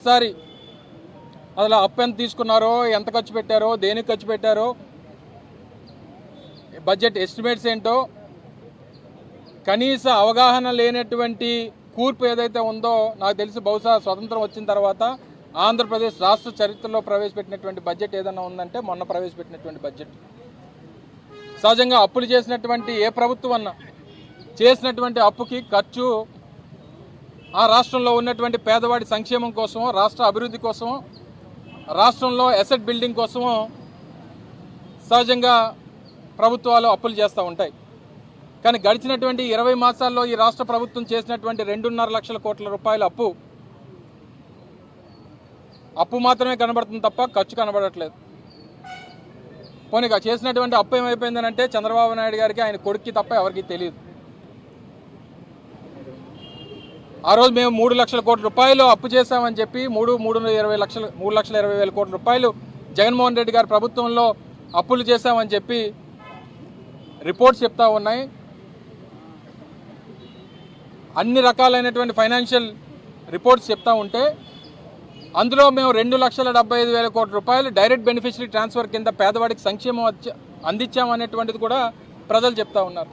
ఒకసారి అసలు అప్పు ఎంత తీసుకున్నారో ఎంత ఖర్చు పెట్టారో దేనికి ఖర్చు పెట్టారో బడ్జెట్ ఎస్టిమేట్స్ ఏంటో కనీస అవగాహన లేనటువంటి కూర్పు ఏదైతే ఉందో నాకు తెలిసి బహుశా స్వతంత్రం వచ్చిన తర్వాత ఆంధ్రప్రదేశ్ రాష్ట్ర చరిత్రలో ప్రవేశపెట్టినటువంటి బడ్జెట్ ఏదైనా ఉందంటే మొన్న ప్రవేశపెట్టినటువంటి బడ్జెట్ సహజంగా అప్పులు చేసినటువంటి ఏ ప్రభుత్వం అన్నా చేసినటువంటి అప్పుకి ఖర్చు ఆ రాష్ట్రంలో ఉన్నటువంటి పేదవాడి సంక్షేమం కోసం రాష్ట్ర అభివృద్ధి కోసం రాష్ట్రంలో అసెట్ బిల్డింగ్ కోసము సహజంగా ప్రభుత్వాలు అప్పులు చేస్తూ ఉంటాయి. కానీ గడిచినటువంటి ఇరవై మాసాల్లో ఈ రాష్ట్ర ప్రభుత్వం చేసినటువంటి రెండున్నర లక్షల కోట్ల రూపాయల అప్పు అప్పు మాత్రమే కనబడుతుంది తప్ప ఖర్చు కనబడట్లేదు. పోనీ చేసినటువంటి అప్పు ఏమైపోయిందనంటే చంద్రబాబు నాయుడు గారికి ఆయన కొడుక్కి తప్ప ఎవరికి తెలియదు. ఆ రోజు మేము మూడు లక్షల కోట్ల రూపాయలు అప్పు చేశామని చెప్పి మూడు మూడు ఇరవై లక్షలు మూడు లక్షల ఇరవై వేల కోట్ల రూపాయలు జగన్మోహన్ రెడ్డి గారి ప్రభుత్వంలో అప్పులు చేశామని చెప్పి రిపోర్ట్స్ చెప్తా ఉన్నాయి. అన్ని రకాలైనటువంటి ఫైనాన్షియల్ రిపోర్ట్స్ చెప్తా ఉంటే అందులో మేము రెండు లక్షల డెబ్బై ఐదు వేల కోట్ల రూపాయలు డైరెక్ట్ బెనిఫిషరీ ట్రాన్స్ఫర్ కింద పేదవాడికి సంక్షేమం అందించామనేటువంటిది కూడా ప్రజలు చెప్తా ఉన్నారు.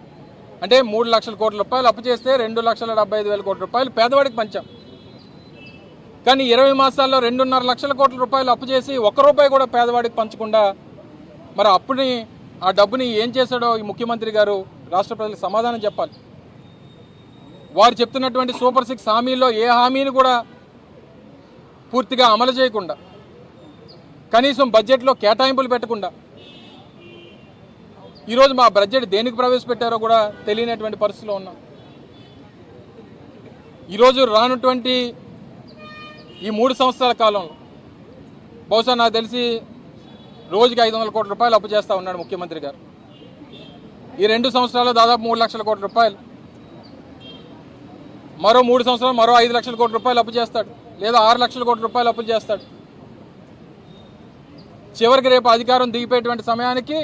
అంటే మూడు లక్షల కోట్ల రూపాయలు అప్పు చేస్తే రెండు లక్షల డెబ్బై ఐదు వేల కోట్ల రూపాయలు పేదవాడికి పంచాం. కానీ ఇరవై మాసాల్లో రెండున్నర లక్షల కోట్ల రూపాయలు అప్పు చేసి ఒక్క రూపాయి కూడా పేదవాడికి పంచకుండా మరి అప్పుని ఆ డబ్బుని ఏం చేశాడో ఈ ముఖ్యమంత్రి గారు రాష్ట్ర ప్రజలకు సమాధానం చెప్పాలి. వారు చెప్తున్నటువంటి సూపర్ సిక్స్ హామీల్లో ఏ హామీని కూడా పూర్తిగా అమలు చేయకుండా కనీసం బడ్జెట్లో కేటాయింపులు పెట్టకుండా ఈరోజు మా బడ్జెట్ దేనికి ప్రవేశపెట్టారో కూడా తెలియనటువంటి పరిస్థితిలో ఉన్నాం. ఈరోజు రానటువంటి ఈ మూడు సంవత్సరాల కాలంలో బహుశా నాకు తెలిసి రోజుకి ఐదు వందల కోట్ల రూపాయలు అప్పు చేస్తూ ఉన్నాడు ముఖ్యమంత్రి గారు. ఈ రెండు సంవత్సరాల్లో దాదాపు మూడు లక్షల కోట్ల రూపాయలు. మరో మూడు సంవత్సరాలు మరో ఐదు లక్షల కోట్ల రూపాయలు అప్పు చేస్తాడు. లేదా ఆరు లక్షల కోట్ల రూపాయలు అప్పులు చేస్తాడు. చివరికి రేపు అధికారం దిగిపోయేటువంటి సమయానికి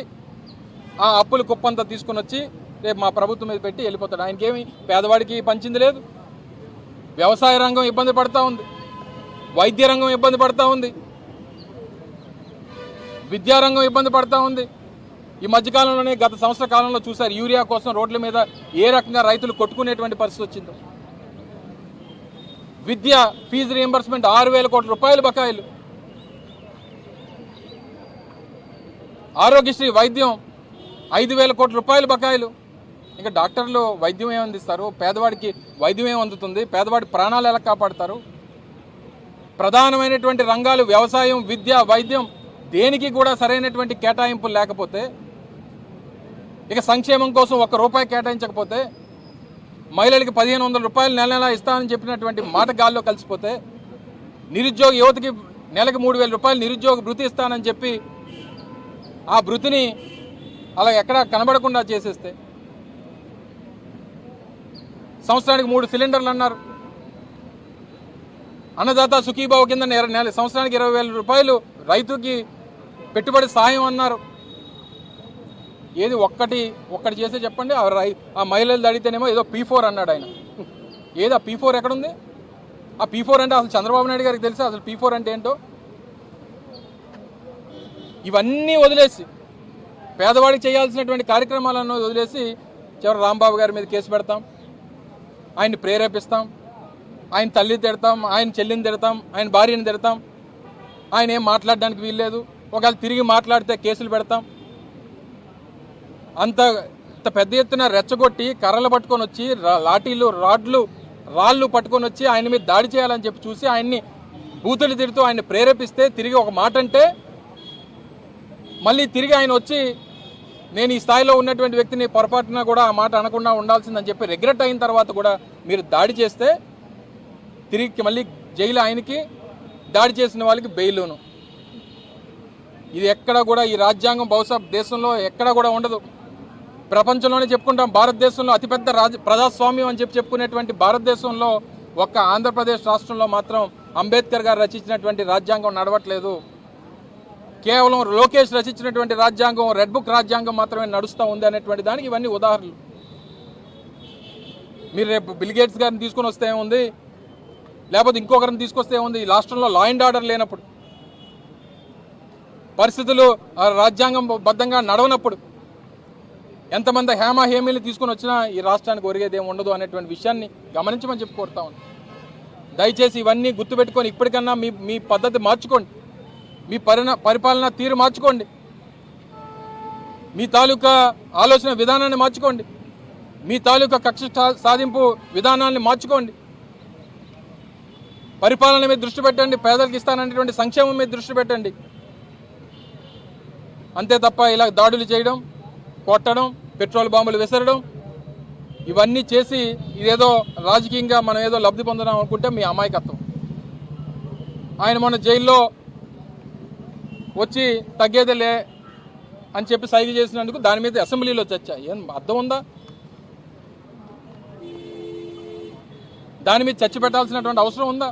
ఆ అప్పులు కుప్పంతా తీసుకుని వచ్చి రేపు మా ప్రభుత్వం మీద పెట్టి వెళ్ళిపోతాడు. ఆయనకేమి పేదవాడికి పంచింది లేదు. వ్యవసాయ రంగం ఇబ్బంది పడతా ఉంది. వైద్య రంగం ఇబ్బంది పడతా ఉంది. విద్యారంగం ఇబ్బంది పడతా ఉంది. ఈ మధ్యకాలంలోనే గత సంవత్సర కాలంలో చూశారు యూరియా కోసం రోడ్ల మీద ఏ రకంగా రైతులు కొట్టుకునేటువంటి పరిస్థితి వచ్చిందో. విద్య ఫీజు రియంబర్స్మెంట్ ఆరు వేల కోట్ల రూపాయలు బకాయిలు. ఆరోగ్యశ్రీ వైద్యం ఐదు వేల కోట్ల రూపాయలు బకాయిలు. ఇంకా డాక్టర్లు వైద్యం ఏం అందిస్తారు? పేదవాడికి వైద్యం ఏం అందుతుంది? పేదవాడి ప్రాణాలు ఎలా కాపాడతారు? ప్రధానమైనటువంటి రంగాలు వ్యవసాయం విద్య వైద్యం దేనికి కూడా సరైనటువంటి కేటాయింపులు లేకపోతే ఇక సంక్షేమం కోసం ఒక్క రూపాయి కేటాయించకపోతే మహిళలకి పదిహేను వందల రూపాయలు నెల నెల ఇస్తానని చెప్పినటువంటి మాట గాల్లో కలిసిపోతే నిరుద్యోగ యువతకి నెలకు మూడు వేల రూపాయలు నిరుద్యోగ భృతి ఇస్తానని చెప్పి ఆ భృతిని అలా ఎక్కడ కనబడకుండా చేసేస్తే? సంవత్సరానికి మూడు సిలిండర్లు అన్నారు. అన్నదాత సుఖీబాబు కింద నెల సంవత్సరానికి ఇరవై వేల రూపాయలు రైతుకి పెట్టుబడి సాయం అన్నారు. ఏది ఒక్కటి ఒక్కటి చేస్తే చెప్పండి. ఆ రై ఆ మహిళలు అడిగితేనేమో ఏదో పీ ఫోర్ అన్నాడు ఆయన. ఏది ఆ పీ ఫోర్ ఎక్కడుంది? ఆ పీ ఫోర్ అంటే అసలు చంద్రబాబు నాయుడు గారికి తెలుసా? అసలు పీ ఫోర్ అంటే ఏంటో? ఇవన్నీ వదిలేసి పేదవాడికి చేయాల్సినటువంటి కార్యక్రమాలను వదిలేసి చివరి రాంబాబు గారి మీద కేసు పెడతాం. ఆయన్ని ప్రేరేపిస్తాం. ఆయన తల్లి తిడతాం ఆయన చెల్లిని తిడతాం ఆయన భార్యని తిడతాం. ఆయన ఏం మాట్లాడడానికి వీల్లేదు. ఒకవేళ తిరిగి మాట్లాడితే కేసులు పెడతాం. అంత అంత పెద్ద ఎత్తున రెచ్చగొట్టి కర్రలు పట్టుకొని వచ్చి రా- లాఠీలు రాడ్లు రాళ్ళు పట్టుకొని వచ్చి ఆయన మీద దాడి చేయాలని చెప్పి చూసి ఆయన్ని బూతులు తిడుతూ ఆయన్ని ప్రేరేపిస్తే తిరిగి ఒక మాట అంటే మళ్ళీ తిరిగి ఆయన వచ్చి నేను ఈ స్థాయిలో ఉన్నటువంటి వ్యక్తిని పొరపాటున కూడా ఆ మాట అనకుండా ఉండాల్సిందని చెప్పి రిగ్రెట్ అయిన తర్వాత కూడా మీరు దాడి చేస్తే తిరిగి మళ్ళీ జైలు ఆయనకి దాడి చేసిన వాళ్ళకి బెయిలును. ఇది ఎక్కడ కూడా ఈ రాజ్యాంగం బహుశా దేశంలో ఎక్కడ కూడా ఉండదు. ప్రపంచంలోనే చెప్పుకుంటాం భారతదేశంలో అతిపెద్ద రాజ ప్రజాస్వామ్యం అని చెప్పి చెప్పుకునేటువంటి భారతదేశంలో ఒక్క ఆంధ్రప్రదేశ్ రాష్ట్రంలో మాత్రం అంబేద్కర్ గారు రచించినటువంటి రాజ్యాంగం నడవట్లేదు. కేవలం లోకేష్ రచించినటువంటి రాజ్యాంగం రెడ్ బుక్ రాజ్యాంగం మాత్రమే నడుస్తూ ఉంది అనేటువంటి దానికి ఇవన్నీ ఉదాహరణలు. మీరు రేపు బిల్గేట్స్ గారిని తీసుకొని వస్తే ఏముంది? లేకపోతే ఇంకొకరిని తీసుకొస్తే ఏముంది? ఈ రాష్ట్రంలో లా అండ్ ఆర్డర్ లేనప్పుడు. పరిస్థితులు ఆ, రాజ్యాంగం బద్ధంగా నడవనప్పుడు. ఎంతమంది హేమ హేమీలు తీసుకొని వచ్చినా ఈ రాష్ట్రానికి ఒరిగేది ఏమి ఉండదు అనేటువంటి విషయాన్ని గమనించమని చెప్పి కోరుతా దయచేసి ఇవన్నీ గుర్తుపెట్టుకొని ఇప్పటికన్నా మీ మీ పద్ధతి మార్చుకోండి. మీ పరిణ పరిపాలన తీరు మార్చుకోండి. మీ తాలూకా ఆలోచన విధానాన్ని మార్చుకోండి. మీ తాలూకా కక్ష సాధింపు విధానాన్ని మార్చుకోండి. పరిపాలన మీద దృష్టి పెట్టండి పేదలకు ఇస్తాననేటువంటి సంక్షేమం మీద దృష్టి పెట్టండి. అంతే తప్ప ఇలా దాడులు చేయడం కొట్టడం పెట్రోల్ బాంబులు విసరడం ఇవన్నీ చేసి ఇదేదో రాజకీయంగా మనం ఏదో లబ్ధి పొందడం అనుకుంటే మీ అమాయకత్వం. ఆయన మొన్న జైల్లో వచ్చి తగ్గేదిలే అని చెప్పి సైగ చేసినందుకు దాని మీద అసెంబ్లీలో చర్చ. ఏం అర్థం ఉందా? దాని మీద చర్చ పెట్టాల్సినటువంటి అవసరం ఉందా?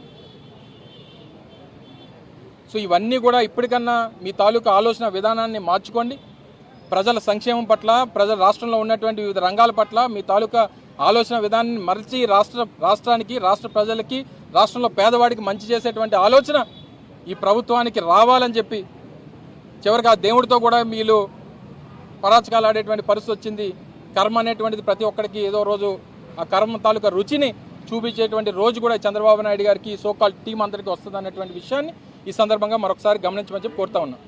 సో ఇవన్నీ కూడా ఇప్పటికన్నా మీ తాలూకా ఆలోచన విధానాన్ని మార్చుకోండి. ప్రజల సంక్షేమం పట్ల ప్రజల రాష్ట్రంలో ఉన్నటువంటి వివిధ రంగాల పట్ల మీ తాలూకా ఆలోచన విధానాన్ని మరచి రాష్ట్ర రాష్ట్రానికి రాష్ట్ర ప్రజలకి రాష్ట్రంలో పేదవాడికి మంచి చేసేటువంటి ఆలోచన ఈ ప్రభుత్వానికి రావాలని చెప్పి చివరికి ఆ దేవుడితో కూడా వీళ్ళు పరాచకాలు ఆడేటువంటి పరిస్థితి వచ్చింది. కర్మ అనేటువంటిది ప్రతి ఒక్కరికి ఏదో రోజు ఆ కర్మ తాలూకా రుచిని చూపించేటువంటి రోజు కూడా చంద్రబాబు నాయుడు గారికి సోకాల్ టీం అందరికీ వస్తుంది అనేటువంటి విషయాన్ని ఈ సందర్భంగా మరొకసారి గమనించమని చెప్పి కోరుతా ఉన్నాం.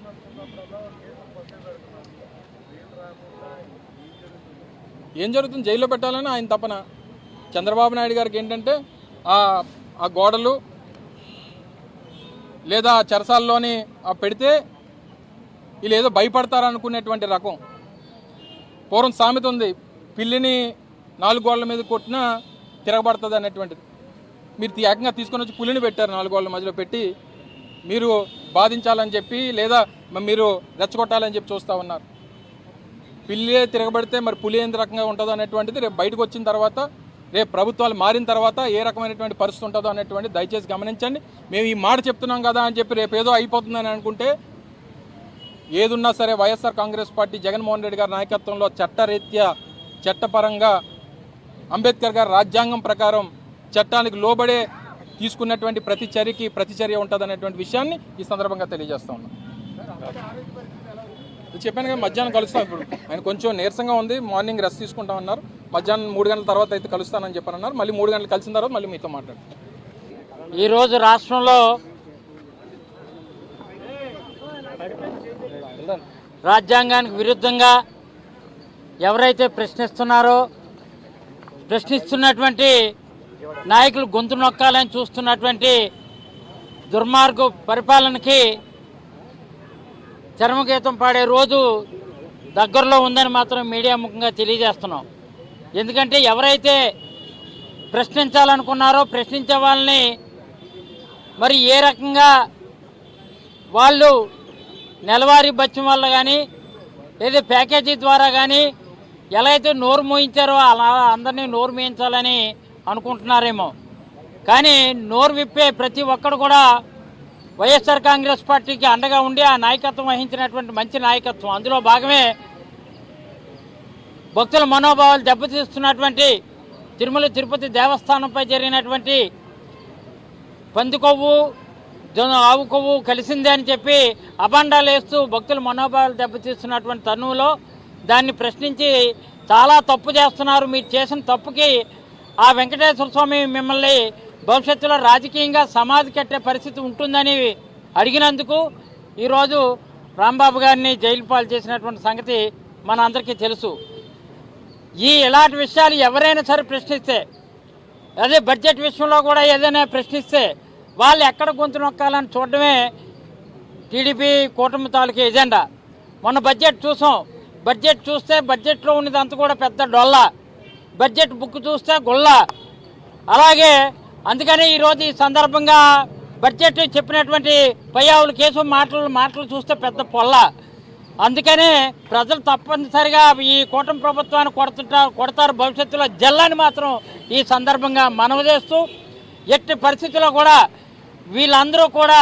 ఏం జరుగుతుంది? జైల్లో పెట్టాలని ఆయన తపన. చంద్రబాబు నాయుడు గారికి ఏంటంటే ఆ గోడలు లేదా చెరసాల్లోని ఆ పెడితే వీళ్ళు ఏదో భయపడతారనుకునేటువంటి రకం. పూర్వం సామెత ఉంది పిల్లిని నాలుగు గోడల మీద కొట్టినా తిరగబడుతుంది అనేటువంటిది. మీరు ఏకంగా తీసుకొని వచ్చి పులిని పెట్టారు నాలుగు గోడల మధ్యలో పెట్టి మీరు బాధించాలని చెప్పి లేదా మీరు రెచ్చగొట్టాలని చెప్పి చూస్తూ ఉన్నారు. పిల్లే తిరగబడితే మరి పులి ఎంత రకంగా ఉంటుందో అనేటువంటిది రేపు బయటకు వచ్చిన తర్వాత రేపు ప్రభుత్వాలు మారిన తర్వాత ఏ రకమైనటువంటి పరిస్థితి ఉంటుందో అనేటువంటి దయచేసి గమనించండి. మేము ఈ మాట చెప్తున్నాం కదా అని చెప్పి రేపు ఏదో అయిపోతుందని అనుకుంటే ఏదున్నా సరే YSR Congress party Jaganmohan Reddy garu నాయకత్వంలో చట్టరీత్యా చట్టపరంగా అంబేద్కర్ గారి రాజ్యాంగం ప్రకారం చట్టానికి లోబడే తీసుకున్నటువంటి ప్రతి చర్యకి ప్రతి చర్య ఉంటుంది విషయాన్ని ఈ సందర్భంగా తెలియజేస్తా ఉన్నాం. ఇది చెప్పాను కదా మధ్యాహ్నం కలుస్తాం ఇప్పుడు. ఆయన కొంచెం నీరసంగా ఉంది మార్నింగ్ రెస్ట్ తీసుకుంటాం అన్నారు. మధ్యాహ్నం మూడు గంటల తర్వాత అయితే కలుస్తానని చెప్పారన్నారు మళ్ళీ మూడు గంటలు కలిసిన తర్వాత మళ్ళీ మీతో మాట్లాడతాం. ఈరోజు రాష్ట్రంలో రాజ్యాంగానికి విరుద్ధంగా ఎవరైతే ప్రశ్నిస్తున్నారో ప్రశ్నిస్తున్నటువంటి నాయకులు గొంతు నొక్కాలని చూస్తున్నటువంటి దుర్మార్గ పరిపాలనకి చర్మగీతం పాడే రోజు దగ్గరలో ఉందని మాత్రం మీడియా ముఖంగా తెలియజేస్తున్నాం. ఎందుకంటే ఎవరైతే ప్రశ్నించాలనుకున్నారో ప్రశ్నించే వాళ్ళని మరి ఏ రకంగా వాళ్ళు నెలవారీ బత్యం వల్ల కానీ లేదా ప్యాకేజీ ద్వారా కానీ ఎలా అయితే నోరు మోయించారో అలా అందరినీ నోరు మోయించాలని అనుకుంటున్నారేమో. కానీ నోరు విప్పే ప్రతి ఒక్కడు కూడా వైఎస్ఆర్ కాంగ్రెస్ పార్టీకి అండగా ఉండి ఆ నాయకత్వం వహించినటువంటి మంచి నాయకత్వం. అందులో భాగమే భక్తుల మనోభావాలు దెబ్బతీస్తున్నటువంటి తిరుమల తిరుపతి దేవస్థానంపై జరిగినటువంటి పందికొవ్వు ఆవు కొవ్వు కలిసిందే అని చెప్పి అభండాలు వేస్తూ భక్తుల మనోభావాలు దెబ్బతీస్తున్నటువంటి తరుణంలో దాన్ని ప్రశ్నించి చాలా తప్పు చేస్తున్నారు. మీరు చేసిన తప్పుకి ఆ వెంకటేశ్వర స్వామి మిమ్మల్ని భవిష్యత్తులో రాజకీయంగా సమాధి కట్టే పరిస్థితి ఉంటుందని అడిగినందుకు ఈరోజు రాంబాబు గారిని జైలు పాలు చేసినటువంటి సంగతి మన అందరికీ తెలుసు. ఈ ఇలాంటి విషయాలు ఎవరైనా సరే ప్రశ్నిస్తే అదే బడ్జెట్ విషయంలో కూడా ఏదైనా ప్రశ్నిస్తే వాళ్ళు ఎక్కడ గొంతు నొక్కాలని చూడడమే టీడీపీ కూటమి తాలూకా ఎజెండా. మొన్న బడ్జెట్ చూసాం. బడ్జెట్ చూస్తే బడ్జెట్లో ఉన్నదంతా కూడా పెద్ద డొల్ల. బడ్జెట్ బుక్ చూస్తే గొల్ల అలాగే అందుకని ఈరోజు ఈ సందర్భంగా బడ్జెట్ చెప్పినటువంటి పయ్యావుల కేసు మాటలు మాటలు చూస్తే పెద్ద పొల్ల. అందుకనే ప్రజలు తప్పనిసరిగా ఈ కూటమి ప్రభుత్వాన్ని కొడుతుంటారు కొడతారు. భవిష్యత్తులో జల్లని మాత్రం ఈ సందర్భంగా మనవి చేస్తూ ఎట్టి పరిస్థితుల్లో కూడా వీళ్ళందరూ కూడా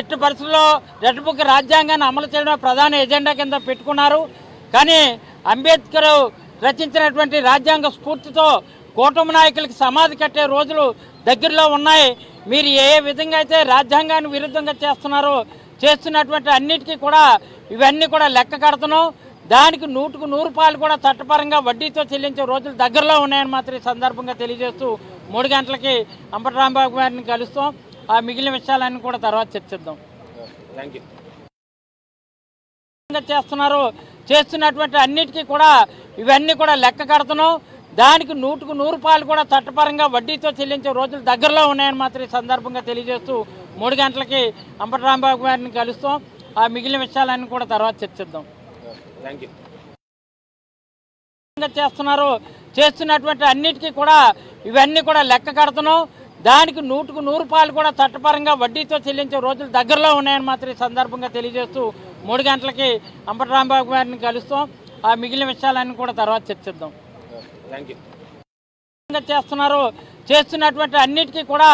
ఎట్టి పరిస్థితుల్లో రెడ్ బుక్ రాజ్యాంగాన్ని అమలు చేయడం ప్రధాన ఎజెండా కింద పెట్టుకున్నారు. కానీ అంబేద్కర్ రచించినటువంటి రాజ్యాంగ స్ఫూర్తితో కూటమి నాయకులకి సమాధి కట్టే రోజులు దగ్గరలో ఉన్నాయి. మీరు ఏ విధంగా అయితే రాజ్యాంగాన్ని విరుద్ధంగా చేస్తున్నారో చేస్తున్నటువంటి అన్నిటికీ కూడా ఇవన్నీ కూడా లెక్క కడుతున్నాం. దానికి నూటుకు నూరు రూపాయలు కూడా చట్టపరంగా వడ్డీతో చెల్లించే రోజులు దగ్గరలో ఉన్నాయని మాత్రం ఈ సందర్భంగా తెలియజేస్తూ మూడు గంటలకి అంబటి రాంబాబు గారిని కలుస్తాం. ఆ మిగిలిన విషయాలన్నీ కూడా తర్వాత చర్చిద్దాం. థ్యాంక్ చేస్తున్నారో చేస్తున్నటువంటి అన్నిటికీ కూడా ఇవన్నీ కూడా లెక్క కడుతున్నాం. దానికి నూటుకు నూరు పాలు కూడా చట్టపరంగా వడ్డీతో చెల్లించే రోజులు దగ్గరలో ఉన్నాయని మాత్రం ఈ సందర్భంగా తెలియజేస్తూ మూడు గంటలకి అంబటి రాంబాబు గారిని కలుస్తాం. ఆ మిగిలిన విషయాలన్నీ కూడా తర్వాత చర్చిద్దాం. థ్యాంక్ విధంగా చేస్తున్నారో చేస్తున్నటువంటి అన్నిటికీ కూడా ఇవన్నీ కూడా లెక్క కడుతున్నాం. దానికి నూటుకు నూరు పాలు కూడా చట్టపరంగా వడ్డీతో చెల్లించే రోజులు దగ్గరలో ఉన్నాయని మాత్రం ఈ సందర్భంగా తెలియజేస్తూ మూడు గంటలకి అంబటి రాంబాబు గారిని కలుస్తాం. ఆ మిగిలిన విషయాలన్నీ కూడా తర్వాత చర్చిద్దాం. చేస్తున్నారో చేస్తున్నటువంటి అన్నిటికీ కూడా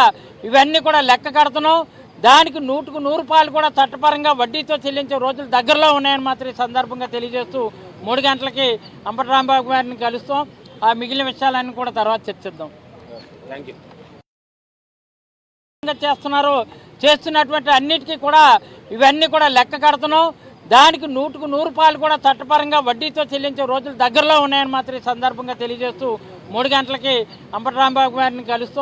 ఇవన్నీ కూడా లెక్క కడుతున్నాం. దానికి నూటుకు నూరు పాలు కూడా చట్టపరంగా వడ్డీతో చెల్లించే రోజులు దగ్గరలో ఉన్నాయని మాత్రం ఈ సందర్భంగా తెలియజేస్తూ మూడు గంటలకి అంబటి రాంబాబు గారిని కలుస్తాం. ఆ మిగిలిన విషయాలన్నీ కూడా తర్వాత చర్చిద్దాం. చేస్తున్నారో. చేస్తున్నటువంటి అన్నిటికీ కూడా ఇవన్నీ కూడా లెక్క కడుతున్నాం. దానికి నూటుకు నూరు పాలు కూడా చట్టపరంగా వడ్డీతో చెల్లించే రోజులు దగ్గరలో ఉన్నాయని మాత్రం ఈ సందర్భంగా తెలియజేస్తూ మూడు గంటలకి అంబటి రాంబాబు గారిని కలుస్తాం.